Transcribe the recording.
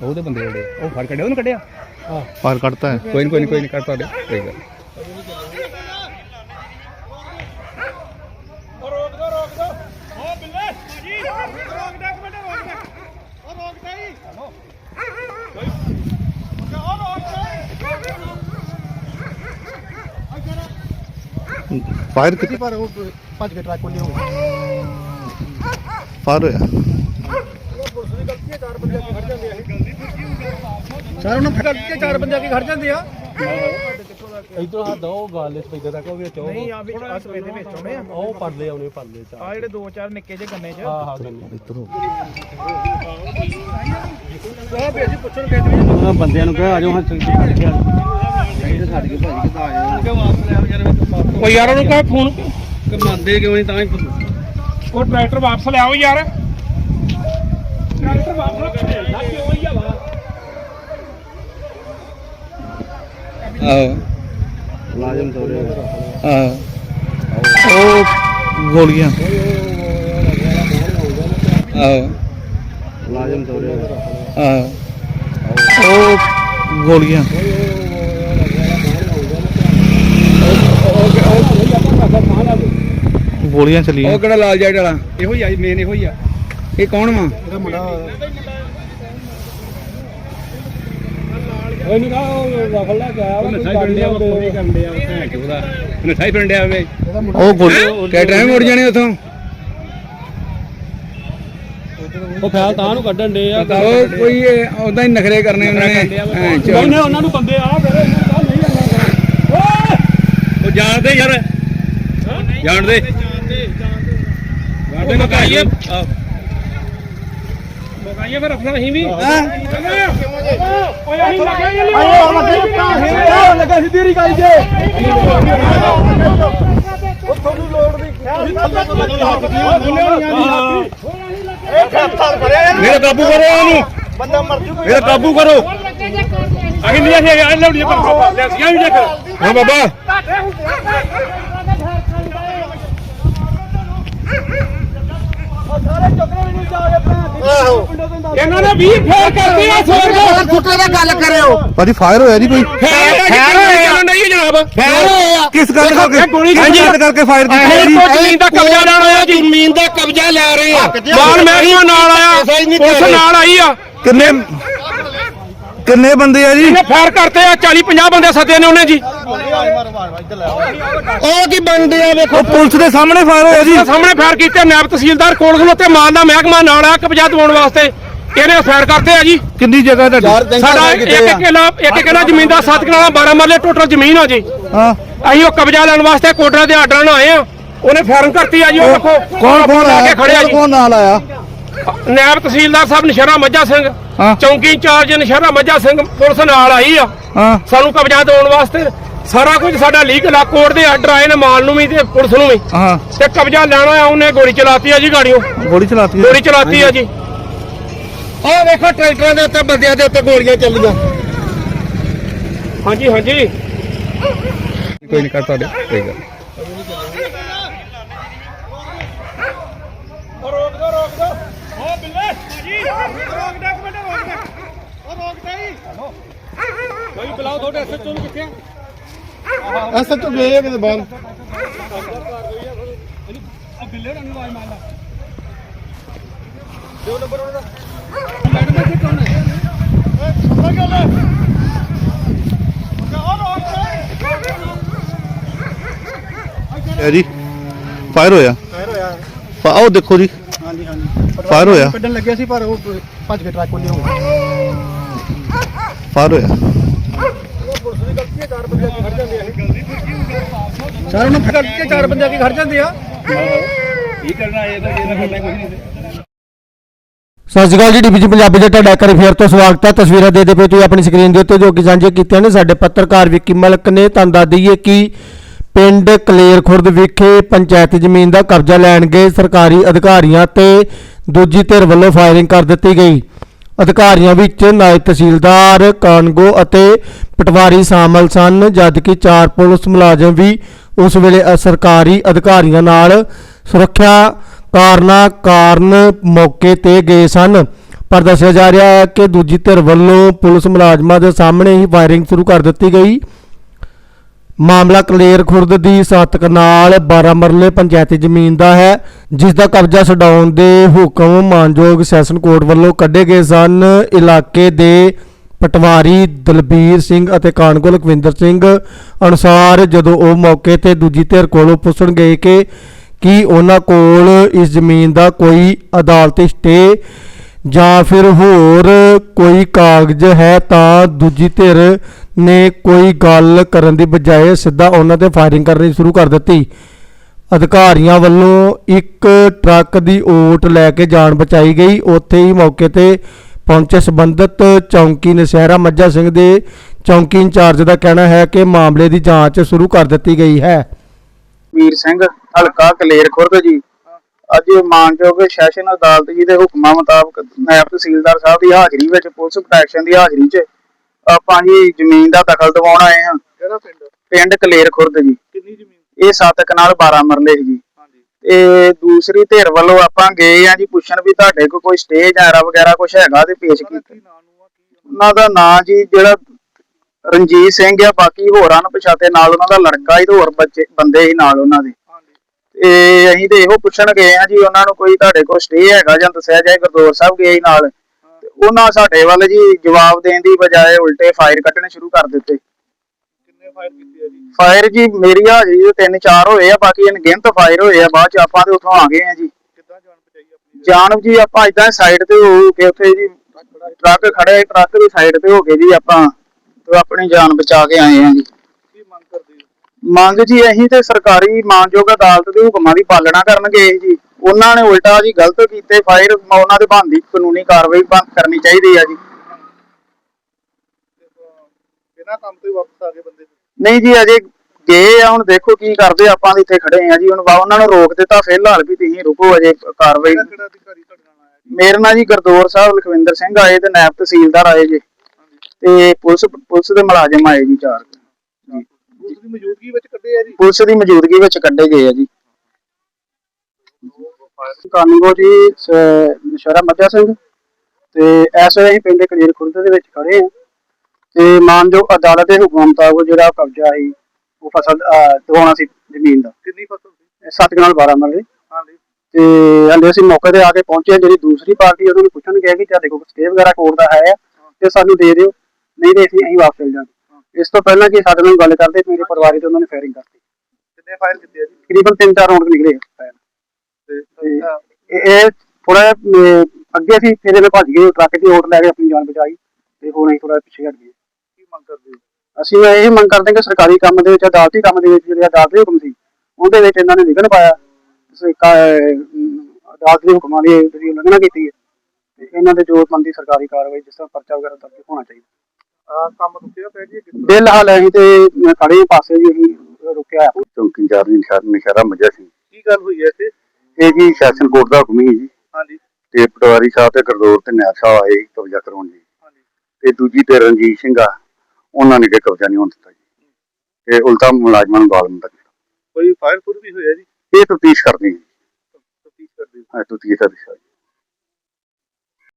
ਉਹਦੇ ਬੰਦੇ ਜਿਹੜੇ ਉਹ ਫੜ ਕੱਢਿਆ ਉਹਨੂੰ ਕੱਢਿਆ? ਫਾਇਰ ਕੱਢਤਾ ਹੈ। ਕੋਈ ਨਹੀਂ ਕੋਈ ਨਹੀਂ ਕੋਈ ਨਹੀਂ ਕੱਢ ਤੁਹਾਡੇ ਕੋਈ ਗੱਲ ਨੀ। ਫਾਇਰ ਕਿੱਥੇ ਪਰ ਉਹ ਭੱਜ ਕੇ ਟਰੱਕ ਕੋਲ ਹੋ ਫਾਇਰ ਹੋਇਆ। ਸਰ ਉਹਨਾਂ ਫੜ ਕੇ ਚਾਰ ਬੰਦੇ ਆ ਕੇ ਖੜ ਜਾਂਦੇ ਆ। ਇਧਰ ਹੱਥ ਉਹ ਗੱਲ ਇਸ ਪੈਦੇ ਤੱਕ ਉਹ ਵਿੱਚ ਉਹ ਨਹੀਂ ਆ ਵੀ ਆ ਸਵੇਰ ਦੇ ਵਿੱਚ ਆਉਣੇ ਆ। ਉਹ ਪਰਲੇ ਆਉਣੇ ਪਰਲੇ ਚ ਆ ਜਿਹੜੇ ਦੋ ਚਾਰ ਨਿੱਕੇ ਜਿਹੇ ਗੰਨੇ ਚ। ਹਾਂ ਹਾਂ ਗੰਨੇ। ਇੱਧਰ। ਹੋ ਉਹ ਵੀ ਅਸੀਂ ਪੁੱਛਣ ਗਏ ਤੇ ਬੰਦਿਆਂ ਨੂੰ ਕਿਹਾ ਆ ਜਾਓ ਹਾਂ ਕੋਈ ਯਾਰ ਉਹਨੂੰ ਕਹੇ ਫੋਨ। ਕਮਾਉਂਦੇ ਕਿਉਂ ਨਹੀਂ ਤਾਂ ਹੀ ਉਹ ਟਰੈਕਟਰ ਵਾਪਸ ਲਿਆਓ ਯਾਰ। ਟਰੈਕਟਰ ਵਾਪਸ ਲਿਆਓ ਕਿਉਂ ਹੀ ਆ ਵਾ ਆਹ ਲਾਜ਼ਮ ਤੋਰੇ ਆਹ। ਉਹ ਗੋਲੀਆਂ। ਆਹ। ਲਾਜ਼ਮ ਤੋਰੇ ਆਹ। ਉਹ ਗੋਲੀਆਂ। ਗੋਲੀਆਂ ਚੱਲੀਆਂ। ਉਹ ਕਿਹੜਾ ਲਾਲ ਜੈਕਟ ਵਾਲਾ? ਇਹੋ ਹੀ ਆ ਮੇਨ ਇਹੋ ਹੀ ਆ। ਇਹ ਕੌਣ ਵਾ। ਇਹਦਾ ਮੁੰਡਾ ਉਹ ਨਹੀਂ ਕਹਾ ਉਹ ਰਫਲ ਲੈ ਕੇ ਆਇਆ ਉਹ ਨਸ਼ਾ ਹੀ ਪਿੰਡਿਆ ਉਹ ਕੋਈ ਕਰਨ ਡਿਆ ਭੈਣ ਚੋਦਾ ਨਸ਼ਾ ਹੀ ਪਿੰਡਿਆ ਵੇ। ਇਹਦਾ ਮੁੰਡਾ ਉਹ ਗੋਲੀ ਕਿ ਟਾਈਮ ਮੁੜ ਜਾਣੇ ਉਥੋਂ। ਉਹ ਖਿਆਲ ਤਾਂ ਨੂੰ ਕੱਢਣ ਦੇ ਆ। ਉਹ ਕੋਈ ਉਦਾਂ ਹੀ ਨਖਰੇ ਕਰਨੇ ਉਹਨਾਂ। ਨੇ ਭੈਣ ਚੋਦ। ਉਹਨੇ ਉਹਨਾਂ ਨੂੰ ਬੰਦੇ ਆ ਫਿਰ ਇਹਨੂੰ ਤਾਂ ਨਹੀਂ ਆਉਣਾ ਉਹ ਜਾਣਦੇ ਯਾਰ। ਜਾਣਦੇ। ਜਾਣਦੇ ਮਕਾਈਏ ਮਕਾਈਏ ਫਿਰ ਅਫਸਰ ਅਸੀਂ ਵੀ। ਓਏ ਅਸੀਂ ਲੱਗੇ ਲੱਗਾ ਸਿੱਧੀ ਰੀ ਕਾਈ ਜੇ ਉਹ ਤੁਹਾਨੂੰ ਲੋੜ ਨਹੀਂ ਅਸੀਂ ਥੱਲੇ ਤੋਂ ਇਹ ਗ੍ਰਿਫਤਾਰ ਕਰਿਆ ਮੇਰਾ ਕਾਬੂ ਕਰੋ ਉਹਨੂੰ ਬੰਦਾ ਮਰ ਜੂ ਮੇਰਾ ਕਾਬੂ ਕਰੋ। ਅਸੀਂ ਨਹੀਂ ਅਸੀਂ ਆ ਲੌੜੀ ਪਰ ਲੈ ਸੀਆਂ ਵੀ ਦੇਖ। ਹਾਂ ਬਾਬਾ। ਸਾਰੇ ਚੁੱਕਣੇ ਵੀ ਨਹੀਂ ਜਾ ਕੇ ਆਹੋ। ਇਹਨਾਂ ਨੇ 20 ਫੇਰ ਕਰਦੇ ਆ ਸੋਰ ਫੁੱਟੇ ਦਾ ਗੱਲ ਕਰਿਓ। ਭਾਜੀ ਫਾਇਰ ਹੋਇਆ ਜੀ ਕੋਈ? ਫੇਰ ਹੋਏ ਨਹੀਂ ਜਨਾਬ। ਫੇਰ ਹੋਏ ਆ ਕਿਸ ਗੱਲ ਕਰਕੇ? ਆ। ਗੱਲ ਕਰਕੇ ਫਾਇਰ ਕੀਤਾ ਜੀ? ਜ਼ਮੀਨ ਦਾ ਕਬਜ਼ਾ ਲੈਣ ਆਇਆ ਜੀ ਜ਼ਮੀਨ ਦਾ ਕਬਜ਼ਾ ਲੈ ਰਹੇ ਆ। ਮਾਲ ਮਹਿਕਮਾ ਨਾਲ ਆਇਆ। ਪੁਲਿਸ ਨਾਲ ਆਈ ਆ। ਕਿੰਨੇ ਕਿੰਨੇ ਬੰਦੇ ਆ ਜੀ? ਇਹਨੇ ਫਾਇਰ ਕਰਤੇ ਆ? 40 50 ਬੰਦੇ ਸੱਦੇ ਨੇ ਉਹਨੇ ਜੀ। ਉਹ ਕੀ ਬੰਦੇ ਆ ਵੇਖੋ। ਪੁਲਿਸ ਦੇ ਸਾਹਮਣੇ ਫਾਇਰ ਹੋਇਆ ਜੀ। ਸਾਹਮਣੇ ਫਾਇਰ ਕੀਤੇ ਨਾਇਬ ਤਹਿਸੀਲਦਾਰ ਕੋਲ ਖਲੋਤੇ ਮਾਲ ਦਾ ਮਹਿਕਮਾ ਨਾਲ ਆ ਕਬਜ਼ਾ ਦਿਵਾਉਣ ਵਾਸਤੇ। ਇਹਨੇ ਫਾਇਰ ਕਰਤੇ ਆ ਜੀ। ਕਿੰਨੀ ਜਗ੍ਹਾ ਤੁਹਾਡੀ? ਸਾਡਾ ਇੱਕ ਕਿੱਲਾ ਇੱਕ ਕਿੱਲਾ ਜ਼ਮੀਨ ਦਾ 7 ਕਿੱਲਾ 12 ਮਰਲੇ ਟੋਟਲ ਜ਼ਮੀਨ ਆ ਜੀ। ਹਾਂ। ਅਸੀਂ ਉਹ ਕਬਜ਼ਾ ਲੈਣ ਵਾਸਤੇ ਕੋਟਰਾ ਦੇ ਆਰਡਰ ਨਾਲ ਆਏ ਆ। ਉਹਨੇ ਫਾਇਰਿੰਗ ਕਰਤੀ ਆ ਜੀ ਉਹ ਦੇਖੋ ਕੌਣ ਕੇ ਖੜਿਆ ਜੀ। ਕੌਣ ਨਾਲ ਆਇਆ? ਨਾਇਬ ਤਹਿਸੀਲਦਾਰ ਸਾਹਿਬ ਨਸ਼ਹਿਰਾ ਮੱਝਾ ਸਿੰਘ। ਹਾਂ। ਚੌਂਕੀ ਇੰਚਾਰਜ ਨਸ਼ਹਿਰਾ ਮੱਝਾ ਸਿੰਘ ਪੁਲਿਸ ਨਾਲ ਆਈ ਆ। ਹਾਂ। ਸਾਨੂੰ ਕਬਜ਼ਾ ਦਿਵਾਉਣ ਵਾਸਤੇ ਸਾਰਾ ਕੁਝ ਸਾਡਾ ਲੀਗਲ ਆ ਕੋਰਟ ਦੇ ਆਰਡਰ ਆਏ ਨੇ ਮਾਲ ਨੂੰ ਵੀ ਤੇ ਪੁਲਿਸ ਨੂੰ ਵੀ। ਹਾਂ। ਤੇ ਕਬਜ਼ਾ ਲੈਣਾ ਆ ਉਹਨੇ ਗੋਲੀ ਚਲਾਤੀ ਆ ਜੀ ਗਾੜੀਓ। ਗੋਲੀ ਚਲਾਤੀ ਗੋਲੀ ਚਲਾਤੀ ਆ ਜੀ। ਆਹ ਵੇਖੋ ਟਰੈਕਟਰਾਂ ਦੇ ਉੱਤੇ ਬੰਦਿਆਂ ਦੇ ਉੱਤੇ ਗੋਲੀਆਂ ਚੱਲੀਆਂ। ਹਾਂਜੀ ਹਾਂਜੀ। ਕੋਈ ਨਹੀਂ ਕਰ ਤੁਹਾਡੇ। ਕੋਈ ਗੱਲ ਰੋਕ ਦੋ ਰੋਕ ਦੋ ਓ ਬਿੱਲੇ ਜੀ ਰੋਕ ਦੇ ਇੱਕ ਮਿੰਟ ਰੋਕ ਦੇ ਓ ਰੋਕ ਦੇ ਜੀ ਕੋਈ ਬੁਲਾਓ ਤੁਹਾਡੇ ਐਸਐਚਓ ਨੂੰ ਕਿੱਥੇ ਐਸਾ ਤੋਂ ਗਏ ਕਿਤੇ ਬਾਹਰ। ਆ ਬਿੱਲੇ ਨੂੰ ਆਵਾਜ਼ ਮਾਰ ਲਾ ਸੁਣਦਾ ਗੱਲ ਹੈ ਓ ਰੋਕ ਦੇ ਹੈ? ਜੀ ਫਾਇਰ ਹੋਇਆ। ਫਾਇਰ ਹੋਇਆ। ਉਹ ਦੇਖੋ ਜੀ। ਹਾਂਜੀ ਹਾਂਜੀ। ਫਾਇਰ ਹੋਇਆ। ਕੱਢਣ ਲੱਗਿਆ ਸੀ ਪਰ ਉਹ ਭੱਜ ਕੇ ਟਰੱਕ ਕੋਲ ਹੋ ਫਾਇਰ ਹੋਇਆ ਪੁਲਿਸ ਦੀ ਗਲਤੀ ਹੈ ਚਾਰ ਬੰਦੇ ਆ ਕੇ ਖੜ ਜਾਂਦੇ ਆ ਸਰ ਉਹਨਾਂ ਫੜ ਕੇ ਚਾਰ ਬੰਦੇ ਆ ਕੇ ਖੜ ਜਾਂਦੇ ਆ। ਕੀ ਕਰਨਾ ਇਹ ਤਾਂ ਇਹਦਾ ਕਰਨਾ ਕੁਝ ਨਹੀਂ। ਸਤਿ ਸ਼੍ਰੀ ਅਕਾਲ ਜੀ ਡੀਪੀਜੀ ਪੰਜਾਬੀ ਦੇ ਤੁਹਾਡਾ ਇੱਕ ਵਾਰੀ ਫੇਰ ਤੋਂ ਸਵਾਗਤ ਹੈ। ਤਸਵੀਰਾਂ ਦੇ ਦੇ ਪਏ ਤੁਸੀਂ ਆਪਣੀ ਸਕਰੀਨ ਦੇ ਉੱਤੇ ਜੋ ਕਿ ਸਾਂਝੇ ਕੀਤੀਆਂ ਨੇ। ਸਾਡੇ ਪੱਤਰਕਾਰ ਵਿੱਕੀ ਮਲਕ ਨੇ ਤੁਹਾਨੂੰ ਦੱਸ ਦਈਏ ਕਿ ਪਿੰਡ ਕਲੇਰ ਖੁਰਦ ਵਿਖੇ ਪੰਚਾਇਤ ਜ਼ਮੀਨ ਦਾ ਕਬਜ਼ਾ ਲੈਣ ਗਏ ਸਰਕਾਰੀ ਅਧਿਕਾਰੀਆਂ ਤੇ ਦੂਜੀ ਧਿਰ ਵੱਲੋਂ ਫਾਇਰਿੰਗ ਕਰ ਦਿੱਤੀ ਗਈ। ਅਧਿਕਾਰੀਆਂ ਵਿੱਚ ਨਾਇਬ ਤਹਿਸੀਲਦਾਰ ਕਾਨਗੋ ਅਤੇ ਪਟਵਾਰੀ ਸ਼ਾਮਲ ਸਨ ਜਦਕਿ ਚਾਰ ਪੁਲਿਸ ਮੁਲਾਜ਼ਮ ਵੀ ਉਸ ਵੇਲੇ ਸਰਕਾਰੀ ਅਧਿਕਾਰੀਆਂ ਨਾਲ ਸੁਰੱਖਿਆ ਕਾਰਨਾਂ ਕਾਰਨ ਮੌਕੇ ਤੇ ਗਏ ਸਨ। ਪਰ ਦੱਸਿਆ ਜਾ ਰਿਹਾ ਹੈ ਕਿ ਦੂਜੀ ਧਿਰ ਵੱਲੋਂ ਪੁਲਿਸ ਮੁਲਾਜ਼ਮਾਂ ਦੇ ਸਾਹਮਣੇ ਹੀ ਫਾਇਰਿੰਗ ਸ਼ੁਰੂ ਕਰ ਦਿੱਤੀ ਗਈ। ਮਾਮਲਾ ਕਲੇਰ ਖੁਰਦ ਦੀ ਸੱਤ ਨਾਲ 12 ਮਰਲੇ ਪੰਚਾਇਤੀ ਜ਼ਮੀਨ ਦਾ ਹੈ, ਜਿਸ ਦਾ ਕਬਜ਼ਾ ਛਡਾਉਣ ਦੇ ਹੁਕਮ ਮਾਨਯੋਗ ਸੈਸ਼ਨ ਕੋਰਟ ਵੱਲੋਂ ਕੱਢੇ ਗਏ ਸਨ। ਇਲਾਕੇ ਦੇ ਪਟਵਾਰੀ ਦਲਬੀਰ ਸਿੰਘ ਅਤੇ ਕਾਨਗੋ ਲਖਵਿੰਦਰ ਸਿੰਘ ਅਨੁਸਾਰ ਜਦੋਂ ਉਹ ਮੌਕੇ ਤੇ ਦੂਜੀ ਧਿਰ ਕੋਲੋਂ ਪੁੱਛਣ ਗਏ ਕਿ ਕੀ ਉਹਨਾਂ ਕੋਲ ਇਸ ਜ਼ਮੀਨ ਦਾ ਕੋਈ ਅਦਾਲਤੀ ਸਟੇ ਜਾਂ ਫਿਰ ਹੋਰ ਕੋਈ ਕਾਗਜ਼ ਹੈ ਤਾਂ ਦੂਜੀ ਧਿਰ ਨੇ ਕੋਈ ਗੱਲ ਕਰਨ ਦੀ ਬਜਾਏ ਸਿੱਧਾ ਉਹਨਾਂ ਤੇ ਫਾਇਰਿੰਗ ਕਰਨੀ ਸ਼ੁਰੂ ਕਰ ਦਿੱਤੀ। ਅਧਿਕਾਰੀਆਂ ਵੱਲੋਂ ਇੱਕ ਟਰੱਕ ਦੀ ਓਟ ਲੈ ਕੇ ਜਾਨ ਬਚਾਈ ਗਈ। ਉੱਥੇ ਹੀ ਮੌਕੇ ਤੇ ਪਹੁੰਚੇ ਸੰਬੰਧਿਤ ਚੌਂਕੀ ਨਸ਼ਹਿਰਾ ਮੱਝਾ ਸਿੰਘ ਦੇ ਚੌਂਕੀ ਇੰਚਾਰਜ ਦਾ ਕਹਿਣਾ ਹੈ ਕਿ ਮਾਮਲੇ ਦੀ ਜਾਂਚ ਸ਼ੁਰੂ ਕਰ ਦਿੱਤੀ ਗਈ ਹੈ। ਵੀਰ ਸਿੰਘ ਹਲਕਾ ਕਲੇਰ ਖੁਰਦ ਜੀ। ਅੱਜ ਮਾਨਯੋਗ ਸੈਸ਼ਨ ਅਦਾਲਤ ਜੀ ਦੇ ਹੁਕਮਾਂ ਮੁਤਾਬਕ ਨਾਇਬ ਤਹਿਸੀਲਦਾਰ ਸਾਹਿਬ ਦੀ ਹਾਜ਼ਰੀ ਵਿੱਚ ਪੁਲਿਸ ਪ੍ਰੋਟੈਕਸ਼ਨ ਦੀ ਹਾਜ਼ਰੀ 'ਚ ਆਪਾਂ ਜੀ ਜ਼ਮੀਨ ਦਾ ਦਖਲ ਦਿਵਾਉਣ ਆਏ ਹਾਂ। ਕਿਹੜਾ ਪਿੰਡ? ਪਿੰਡ ਕਲੇਰ ਖੁਰਦ ਜੀ। ਕਿੰਨੀ ਜ਼ਮੀਨ? ਇਹ ਸੱਤ ਕਨਾਲ 12 ਮਰਲੇ ਜੀ। ਤੇ ਦੂਸਰੀ ਧਿਰ ਵੱਲੋਂ ਆਪਾਂ ਗਏ ਆ ਜੀ ਪੁੱਛਣ ਵੀ ਤੁਹਾਡੇ ਕੋਲ ਕੋਈ ਸਟੇਜ ਐਰਾ ਵਗੈਰਾ ਕੁਝ ਹੈਗਾ ਤੇ ਪੇਸ਼ ਕੀਤਾ? ਉਹਨਾਂ ਦਾ ਨਾਂ ਜੀ ਜਿਹੜਾ ਰਣਜੀਤ ਸਿੰਘ ਆ ਬਾਕੀ ਹੋਰਾਂ ਨੂੰ ਪਛਾਤੇ ਨਾਲ ਉਹਨਾਂ ਦਾ ਲੜਕਾ ਹੀ ਤੇ ਹੋਰ ਬੱਚੇ ਬੰਦੇ ਹੀ ਨਾਲ ਉਹਨਾਂ ਦੇ। ਤੇ ਅਸੀਂ ਤੇ ਇਹੋ ਪੁੱਛਣ ਗਏ ਆ ਜੀ ਉਹਨਾਂ ਨੂੰ ਕੋਈ ਤੁਹਾਡੇ ਕੋਲ ਸਟੇ ਹੈਗਾ ਜਾਂ ਦੱਸਿਆ ਜਾਏ ਗੁਰਦੁਆਰਾ ਸਾਹਿਬ ਗਏ ਨਾਲ। ਉਹਨਾਂ ਸਾਡੇ ਵੱਲ ਜੀ ਜਵਾਬ ਦੇਣ ਦੀ ਬਜਾਏ ਉਲਟੇ ਫਾਇਰ ਕੱਢਣੇ ਸ਼ੁਰੂ ਕਰ ਦਿੱਤੇ। ਫਾਇਰ ਕੀਤੇ ਆ ਜੀ। ਫਾਇਰ ਜੀ ਮੇਰੀ ਹਾਜ਼ਰੀ ਦੇ ਤਿੰਨ ਚਾਰ ਹੋਏ ਆ ਬਾਕੀ ਅਣਗਿਣਤ ਫਾਇਰ ਹੋਏ ਆ ਬਾਅਦ ਚ ਆਪਾਂ ਤੇ ਉੱਥੋਂ ਆ ਗਏ ਆ ਜੀ। ਕਿੱਦਾਂ ਜਾਣ ਬਚਾਈ ਆਪਣੀ ਜਾਨਵ ਜੀ ਆਪਾਂ ਇਦਾਂ ਸਾਈਡ ਤੇ ਹੋ ਕੇ ਉੱਥੇ ਜੀ ਟਰੱਕ ਖੜੇ ਟਰੱਕ ਦੀ ਸਾਈਡ ਤੇ ਹੋ ਕੇ ਜੀ ਆਪਾਂ ਤੇ ਆਪਣੀ ਜਾਨ ਬਚਾ ਕੇ ਆਏ ਆ ਜੀ। ਕੀ ਮੰਗ ਕਰਦੇ ਹੋ? ਮੰਗ ਜੀ ਅਸੀਂ ਤੇ ਸਰਕਾਰੀ ਮਾਨਯੋਗ ਅਦਾਲਤ ਦੇ ਹੁਕਮਾਂ ਦੀ ਪਾਲਣਾ ਕਰਨ ਗਏ ਜੀ। ਉਹਨਾਂ ਨੇ ਉਲਟਾ ਜੀ ਗਲਤ ਕੀਤੇ ਫਾਇਰ ਉਹਨਾਂ ਦੇ ਬਣਦੀ ਕਾਨੂੰਨੀ ਕਾਰਵਾਈ ਬੰਦ ਕਰਨੀ ਚਾਹੀਦੀ ਆ ਜੀ। ਬਿਨਾਂ ਕੰਮ ਤੋਂ ਵਾਪਸ ਆ ਗਏ ਬੰਦੇ। ਨਹੀਂ ਜੀ ਅਜੇ ਗਏ ਆ ਹੁਣ ਦੇਖੋ ਕੀ ਕਰਦੇ ਆਪਾਂ ਤਾਂ ਇੱਥੇ ਖੜੇ ਆ ਜੀ ਹੁਣ ਵਾ- ਉਹਨਾਂ ਨੂੰ ਰੋਕ ਦਿੱਤਾ ਫਿਲਹਾਲ ਵੀ ਤੁਸੀਂ ਰੁਕੋ ਅਜੇ ਕਾਰਵਾਈ ਮੇਰੇ ਨਾਲ ਜੀ ਗਰਦੌਰ ਸਾਹਿਬ ਲਖਵਿੰਦਰ ਸਿੰਘ ਆਏ ਤੇ ਨਾਇਬ ਤਹਿਸੀਲਦਾਰ ਆਏ ਜੀ। ਤੇ ਪੁਲਿਸ ਪੁਲਿਸ ਦੇ ਮੁਲਾਜ਼ਮ ਆਏ ਜੀ ਚਾਰ ਉਸ ਦੀ ਮੌਜੂਦਗੀ ਵਿੱਚ ਕੱਢੇ ਆ ਜੀ? ਪੁਲਿਸ ਦੀ ਮੌਜੂਦਗੀ ਵਿੱਚ ਕੱਢੇ ਗਏ ਆ ਜੀ। ਕਾਨੂੰਗੋ ਜੀ ਨਸ਼ਹਿਰਾ ਮੱਝਾ ਸਿੰਘ ਤੇ ਇਸ ਵੇਲੇ ਅਸੀਂ ਪਿੰਡ ਕਲੀਰ ਖੁਰਦ ਦੇ ਵਿੱਚ ਖੜੇ ਆ। ਤੇ ਮਾਨਯੋਗ ਅਦਾਲਤ ਦੇ ਹੁਕਮ ਮੁਤਾਬਕ ਜਿਹੜਾ ਕਬਜ਼ਾ ਸੀ ਉਹ ਫਸਲ ਦਿਵਾਉਣਾ ਸੀ ਜ਼ਮੀਨ ਦਾ। ਕਿੰਨੀ ਫਸਲ ਸੀ? ਸੱਤ ਕਨਾਲ 12 ਮਰਲੇ ਹਾਂਜੀ ਤੇ ਹਲੇ ਅਸੀਂ ਮੌਕੇ ਤੇ ਆ ਕੇ ਪਹੁੰਚੇ। ਜਿਹੜੀ ਦੂਸਰੀ ਪਾਰਟੀ ਉਹਨਾਂ ਪੁੱਛਣ ਗਿਆ ਕਿ ਤੁਹਾਡੇ ਕੋਲ ਸਟੇ ਵਗੈਰਾ ਕੋਰਟ ਦਾ ਹੈ ਤੇ ਸਾਨੂੰ ਦੇ ਦਿਓ। ਨਹੀਂ ਤੇ ਅਸੀਂ ਅਸੀਂ ਵਾਪਸ ਚਲ ਜਾਵਾਂਗੇ ਇਸ ਤੋਂ ਪਹਿਲਾਂ ਕਿ ਸਾਡੇ ਨਾਲ ਗੱਲ ਕਰਦੇ ਮੇਰੇ ਪਰਿਵਾਰ ਤੇ ਉਹਨਾਂ ਨੇ ਫਾਇਰਿੰਗ ਕਰਤੀ। ਕਿੰਨੇ ਫਾਇਰ ਕੀਤੇ ਆ ਜੀ? ਤਕਰੀਬਨ ਤਿੰਨ ਚਾਰ ਰਾਉਂਡ ਨਿਕਲੇ। ਤੇ ਇਹ- ਥੋੜਾ ਅੱਗੇ ਸੀ ਫਿਰ ਇਹਨੇ ਭੱਜ ਗਏ ਟਰੱਕ ਦੀ ਓਟ ਲੈ ਕੇ ਆਪਣੀ ਜਾਨ ਬਚਾਈ ਤੇ ਹੁਣ ਅਸੀਂ ਥੋੜਾ ਪਿੱਛੇ ਹਟ ਗਏ। ਮੰਗ ਕਰਦੇ ਹੋ? ਅਸੀਂ ਇਹ ਮੰਗ ਕਰਦੇ ਹਾਂ ਕਿ ਸਰਕਾਰੀ ਕੰਮ ਦੇ ਵਿੱਚ ਅਦਾਲਤੀ ਕੰਮ ਦੇ ਵਿੱਚ ਜਿਹੜੇ ਅਦਾਲਤ ਹੁਕਮ ਸੀ ਉਹਦੇ ਵਿੱਚ ਇਹਨਾਂ ਨੇ ਵਿਘਨ ਪਾਇਆ। ਅਦਾਲਤ ਦੇ ਹੁਕਮਾਂ ਦੀ ਜਿਹੜੀ ਉਲੰਘਣਾ ਕੀਤੀ ਹੈ ਤੇ ਇਹਨਾਂ ਦੇ ਜੋ ਬੰਦੀ ਸਰਕਾਰੀ ਕਾਰਵਾਈ ਜਿਸ ਤਰ੍ਹਾਂ ਪਰਚਾ ਵਗੈਰਾ ਦਰਜ ਹੋਣਾ ਚਾਹੀਦਾ। ਆ ਕੰਮ ਰੁਕਿਆ ਪਿਆ ਜੀ ਕਿਸ ਤਰ੍ਹਾਂ ਬਿਲਹਾਲ ਅਸੀਂ ਤੇ ਖੜੇ ਪਾਸੇ ਜੀ ਅਸੀਂ ਰੁਕਿਆ ਹੈ। ਚੌਂਕੀ ਇੰਚਾਰਜ ਨਿਸ਼ਾਰ ਨਿਸ਼ਾਰਾ ਮੱਝਾ ਸੀ। ਕੀ ਗੱਲ ਹੋਈ ਹੈ ਇੱਥੇ? ਇਹ ਜੀ ਸੈਸ਼ਨ ਕੋਰਟ ਦਾ ਹੁਕਮ ਹੀ ਜੀ। ਹਾਂਜੀ। ਤੇ ਪਟਵਾਰੀ ਸਾਹਿਬ ਤੇ ਗਰਦੌਰ ਤੇ ਸਾਹਿਬ ਆਏ ਕਬਜ਼ਾ ਕਰਾਉਣ ਜੀ। ਹਾਂਜੀ। ਤੇ ਦੂਜੀ ਤੇ ਰਣਜੀਤ ਸਿੰਘ ਆ। ਉਹਨਾਂ ਨੇ ਕਿ ਕਬਜ਼ਾ ਨਹੀਂ ਹੋਣ ਦਿੱਤਾ ਜੀ। ਤੇ ਉਲਟਾ ਮੁਲਾਜ਼ਮਾਂ ਨੂੰ ਗਾਲ ਮੰਦਾ ਕੋਈ ਫਾਇਰ ਫੁਰ ਵੀ ਹੋਇਆ ਜੀ? ਇਹ ਤਫਤੀਸ਼ ਕਰਨੀ ਹੈ ਤਫਤੀਸ਼ ਕਰਦੇ ਹੋ। ਹਾਂ ਤਫਤੀਸ਼ ਦਾ ਵਿਸ਼ਾ ਜੀ